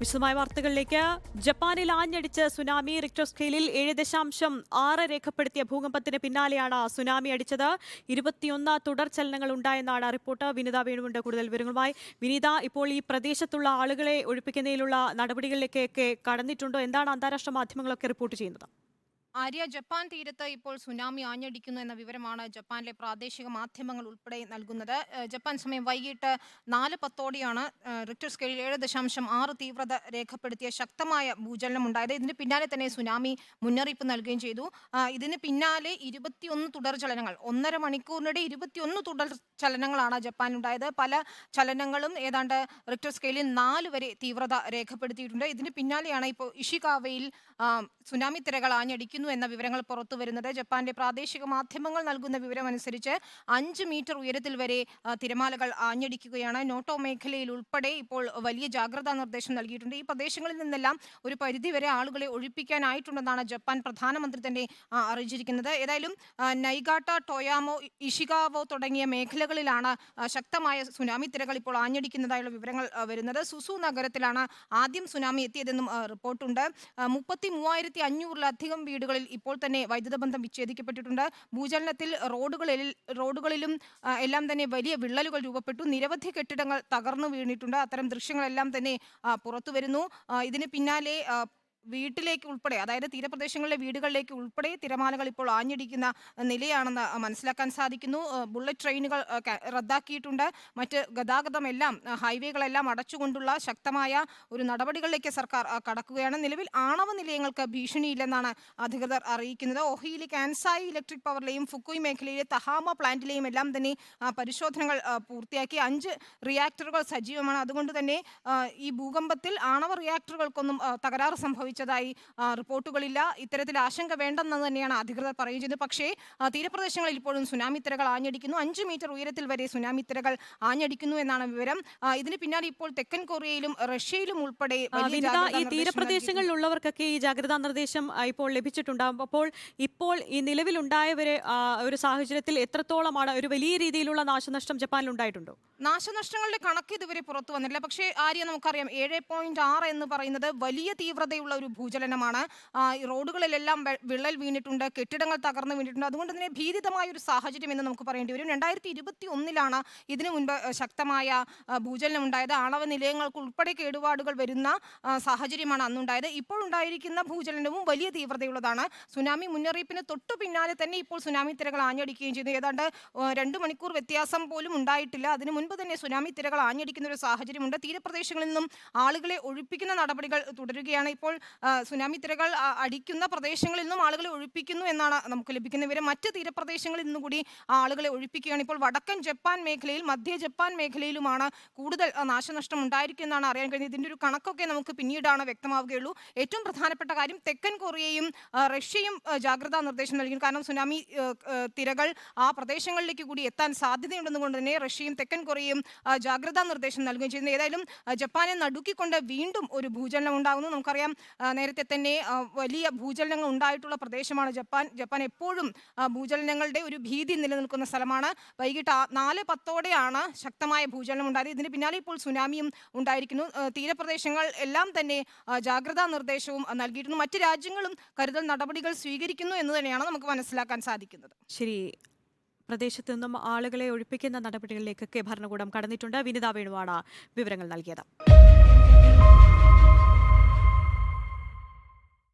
വിശദമായ വാർത്തകളിലേക്ക്. ജപ്പാനിൽ ആഞ്ഞടിച്ച് സുനാമി റിക്ടർ സ്കെയിലിൽ ഏഴ് ദശാംശം ആറ് രേഖപ്പെടുത്തിയ ഭൂകമ്പത്തിന് പിന്നാലെയാണ് സുനാമി അടിച്ചത്. ഇരുപത്തിയൊന്ന് തുടർചലനങ്ങൾ ഉണ്ടായെന്നാണ് റിപ്പോർട്ട്. വിനിത വേണുവിന്റെ കൂടുതൽ വിവരങ്ങളുമായി. വിനിത ഇപ്പോൾ ഈ പ്രദേശത്തുള്ള ആളുകളെ ഒഴിപ്പിക്കുന്നതിലുള്ള നടപടികളിലേക്കൊക്കെ കടന്നിട്ടുണ്ടോ? എന്താണ് അന്താരാഷ്ട്ര മാധ്യമങ്ങളൊക്കെ റിപ്പോർട്ട് ചെയ്യുന്നത്? ആര്യ ജപ്പാൻ തീരത്ത് ഇപ്പോൾ സുനാമി ആഞ്ഞടിക്കുന്നു എന്ന വിവരമാണ് ജപ്പാനിലെ പ്രാദേശിക മാധ്യമങ്ങൾ ഉൾപ്പെടെ നൽകുന്നത്. ജപ്പാൻ സമയം വൈകിട്ട് നാല് പത്തോടെയാണ് റിക്ടർ സ്കെയിൽ ഏഴ് ദശാംശം ആറ് തീവ്രത രേഖപ്പെടുത്തിയ ശക്തമായ ഭൂചലനം ഉണ്ടായത്. ഇതിന് പിന്നാലെ തന്നെ സുനാമി മുന്നറിയിപ്പ് നൽകുകയും ചെയ്തു. ഇതിന് പിന്നാലെ ഇരുപത്തിയൊന്ന് തുടർ ചലനങ്ങൾ ഒന്നര മണിക്കൂറിനിടെ ഇരുപത്തിയൊന്ന് തുടർ ചലനങ്ങളാണ് ജപ്പാനുണ്ടായത് പല ചലനങ്ങളും ഏതാണ്ട് റിക്ടർ സ്കെയിലിൽ നാല് വരെ തീവ്രത രേഖപ്പെടുത്തിയിട്ടുണ്ട്. ഇതിന് പിന്നാലെയാണ് ഇപ്പോൾ ഇഷികാവയിൽ സുനാമി തിരകൾ ആഞ്ഞടിക്കുന്നു എന്ന വിവരങ്ങൾ പുറത്തു വരുന്നത്. ജപ്പാന്റെ പ്രാദേശിക മാധ്യമങ്ങൾ നൽകുന്ന വിവരം അനുസരിച്ച് അഞ്ച് മീറ്റർ ഉയരത്തിൽ വരെ തിരമാലകൾ ആഞ്ഞടിക്കുകയാണ്. നോട്ടോ മേഖലയിൽ ഉൾപ്പെടെ ഇപ്പോൾ വലിയ ജാഗ്രതാ നിർദ്ദേശം നൽകിയിട്ടുണ്ട്. ഈ പ്രദേശങ്ങളിൽ നിന്നെല്ലാം ഒരു പരിധിവരെ ആളുകളെ ഒഴിപ്പിക്കാനായിട്ടുണ്ടെന്നാണ് ജപ്പാൻ പ്രധാനമന്ത്രി തന്നെ അറിയിച്ചിരിക്കുന്നത്. ഏതായാലും നൈഗാട്ട ടോയാമോ ഇഷികാവോ തുടങ്ങിയ മേഖലകളിലാണ് ശക്തമായ സുനാമി തിരകൾ ഇപ്പോൾ ആഞ്ഞടിക്കുന്നതായുള്ള വിവരങ്ങൾ വരുന്നത്. സുസു നഗരത്തിലാണ് ആദ്യം സുനാമി എത്തിയതെന്നും റിപ്പോർട്ടുണ്ട്. മുപ്പത്തി മൂവായിരത്തി അഞ്ഞൂറിലധികം വീടുകളിൽ ഇപ്പോൾ തന്നെ വൈദ്യുത ബന്ധം വിച്ഛേദിക്കപ്പെട്ടിട്ടുണ്ട്. ഭൂചലനത്തിൽ റോഡുകളിൽ റോഡുകളിലും എല്ലാം തന്നെ വലിയ വിള്ളലുകൾ രൂപപ്പെട്ടു. നിരവധി കെട്ടിടങ്ങൾ തകർന്നു വീണിട്ടുണ്ട്. അത്തരം ദൃശ്യങ്ങളെല്ലാം തന്നെ പുറത്തു വരുന്നു ഇതിന് പിന്നാലെ വീട്ടിലേക്ക് ഉൾപ്പെടെ അതായത് തീരപ്രദേശങ്ങളിലെ വീടുകളിലേക്ക് ഉൾപ്പെടെ തിരമാലകൾ ഇപ്പോൾ ആഞ്ഞടിക്കുന്ന നിലയാണെന്ന് മനസ്സിലാക്കാൻ സാധിക്കുന്നു. ബുള്ളറ്റ് ട്രെയിനുകൾ റദ്ദാക്കിയിട്ടുണ്ട്. മറ്റ് ഗതാഗതമെല്ലാം ഹൈവേകളെല്ലാം അടച്ചുകൊണ്ടുള്ള ശക്തമായ ഒരു നടപടികളിലേക്ക് സർക്കാർ കടക്കുകയാണ്. നിലവിൽ ആണവ നിലയങ്ങൾക്ക് ഭീഷണിയില്ലെന്നാണ് അധികൃതർ അറിയിക്കുന്നത്. ഒഹിയിലെ കാൻസായി ഇലക്ട്രിക് പവറിലെയും ഫുക്കുയ് മേഖലയിലെ തഹാമ പ്ലാന്റിലെയും എല്ലാം തന്നെ പരിശോധനകൾ പൂർത്തിയാക്കി. അഞ്ച് റിയാക്ടറുകൾ സജീവമാണ്. അതുകൊണ്ട് തന്നെ ഈ ഭൂകമ്പത്തിൽ ആണവ റിയാക്ടറുകൾക്കൊന്നും തകരാറ് തകരാറ് സംഭവിച്ചതായി റിപ്പോർട്ടുകളില്ല. ഇത്തരത്തിൽ ആശങ്ക വേണ്ടെന്ന് തന്നെയാണ് അധികൃതർ പറയുകയും ചെയ്തത് പക്ഷേ തീരപ്രദേശങ്ങളിൽ ഇപ്പോഴും സുനാമി തിരകൾ ആഞ്ഞടിക്കുന്നു. അഞ്ച് മീറ്റർ ഉയരത്തിൽ വരെ സുനാമി തിരകൾ ആഞ്ഞടിക്കുന്നു എന്നാണ് വിവരം. ഇതിന് പിന്നാലെ ഇപ്പോൾ തെക്കൻ കൊറിയയിലും റഷ്യയിലും ഉൾപ്പെടെ ഈ തീരപ്രദേശങ്ങളിൽ ഉള്ളവർക്കൊക്കെ തീരപ്രദേശങ്ങളിലുള്ളവർക്കൊക്കെ ഈ ജാഗ്രതാ നിർദ്ദേശം ഇപ്പോൾ ലഭിച്ചിട്ടുണ്ടാകും അപ്പോൾ ഇപ്പോൾ ഈ നിലവിലുണ്ടായവരെ ഒരു സാഹചര്യത്തിൽ എത്രത്തോളമാണ് ഒരു വലിയ രീതിയിലുള്ള നാശനഷ്ടം ജപ്പാനിൽ ഉണ്ടായിട്ടുണ്ടോ നാശനഷ്ടങ്ങളുടെ കണക്ക് ഇതുവരെ പുറത്തു വന്നില്ല പക്ഷേ ആര്യ നമുക്കറിയാം ഏഴ് പോയിന്റ് ആറ് എന്ന് പറയുന്നത് വലിയ തീവ്രതയുള്ള ഒരു ഭൂചലനമാണ്. റോഡുകളിലെല്ലാം വിള്ളൽ വീണിട്ടുണ്ട് കെട്ടിടങ്ങൾ തകർന്നു വീണിട്ടുണ്ട്. അതുകൊണ്ട് തന്നെ ഭീതിതമായ ഒരു സാഹചര്യം എന്ന് നമുക്ക് പറയേണ്ടി വരും. രണ്ടായിരത്തി ഇരുപത്തി ഒന്നിലാണ് ഇതിനു മുൻപ് ശക്തമായ ഭൂചലനം ഉണ്ടായത്. ആണവ നിലയങ്ങൾക്ക് ഉൾപ്പെടെ കേടുപാടുകൾ വരുന്ന സാഹചര്യമാണ് അന്നുണ്ടായത്. ഇപ്പോൾ ഉണ്ടായിരിക്കുന്ന ഭൂചലനവും വലിയ തീവ്രതയുള്ളതാണ്. സുനാമി മുന്നറിയിപ്പിന് തൊട്ടു പിന്നാലെ തന്നെ ഇപ്പോൾ സുനാമി തിരകൾ ആഞ്ഞടിക്കുകയും ചെയ്തു. ഏതാണ്ട് രണ്ട് മണിക്കൂർ വ്യത്യാസം പോലും ഉണ്ടായിട്ടില്ല. അതിനു മുൻപ് തന്നെ സുനാമി തിരകൾ ആഞ്ഞടിക്കുന്ന ഒരു സാഹചര്യമുണ്ട്. തീരപ്രദേശങ്ങളിൽ നിന്നും ആളുകളെ ഒഴിപ്പിക്കുന്ന നടപടികൾ തുടരുകയാണ്. ഇപ്പോൾ സുനാമി തിരകൾ അടിക്കുന്ന പ്രദേശങ്ങളിൽ നിന്നും ആളുകളെ ഒഴിപ്പിക്കുന്നു എന്നാണ് നമുക്ക് ലഭിക്കുന്ന വിവരം. മറ്റ് തീരപ്രദേശങ്ങളിൽ നിന്നും കൂടി ആളുകളെ ഒഴിപ്പിക്കുകയാണ്. ഇപ്പോൾ വടക്കൻ ജപ്പാൻ മേഖലയിൽ മധ്യ ജപ്പാൻ മേഖലയിലുമാണ് കൂടുതൽ നാശനഷ്ടം ഉണ്ടായിരിക്കുമെന്നാണ് അറിയാൻ കഴിഞ്ഞത് ഇതിന്റെ ഒരു കണക്കൊക്കെ നമുക്ക് പിന്നീടാണ് വ്യക്തമാവുകയുള്ളൂ. ഏറ്റവും പ്രധാനപ്പെട്ട കാര്യം തെക്കൻ കൊറിയയും റഷ്യയും ജാഗ്രതാ നിർദ്ദേശം നൽകി കാരണം സുനാമി തിരകൾ ആ പ്രദേശങ്ങളിലേക്ക് കൂടി എത്താൻ സാധ്യതയുണ്ടെന്നുകൊണ്ട് തന്നെ റഷ്യയും തെക്കൻ കൊറിയയും ആ, ജാഗ്രതാ നിർദ്ദേശം നൽകുകയും ചെയ്യുന്നത് ഏതായാലും ജപ്പാനെ നടുക്കിക്കൊണ്ട് വീണ്ടും ഒരു ഭൂചലനം ഉണ്ടാകുന്നു. നമുക്കറിയാം നേരത്തെ തന്നെ വലിയ ഭൂചലനങ്ങൾ ഉണ്ടായിട്ടുള്ള പ്രദേശമാണ് ജപ്പാൻ. ജപ്പാൻ എപ്പോഴും ഭൂചലനങ്ങളുടെ ഒരു ഭീതി നിലനിൽക്കുന്ന സ്ഥലമാണ്. വൈകിട്ട് നാല് പത്തോടെയാണ് ശക്തമായ ഭൂചലനം ഉണ്ടായത്. ഇതിന് പിന്നാലെ ഇപ്പോൾ സുനാമിയും ഉണ്ടായിരിക്കുന്നു. തീരപ്രദേശങ്ങൾ എല്ലാം തന്നെ ജാഗ്രതാ നിർദ്ദേശവും നൽകിയിട്ടുണ്ട്. മറ്റ് രാജ്യങ്ങളും കരുതൽ നടപടികൾ സ്വീകരിക്കുന്നു എന്ന് തന്നെയാണ് നമുക്ക് മനസ്സിലാക്കാൻ സാധിക്കുന്നത്. ശരി. പ്രദേശത്തു നിന്നും ആളുകളെ ഒഴിപ്പിക്കുന്ന നടപടികളിലേക്കൊക്കെ ഭരണകൂടം കടന്നിട്ടുണ്ട്. വിനിതാ വേണുവാണ് വിവരങ്ങൾ നൽകിയത്.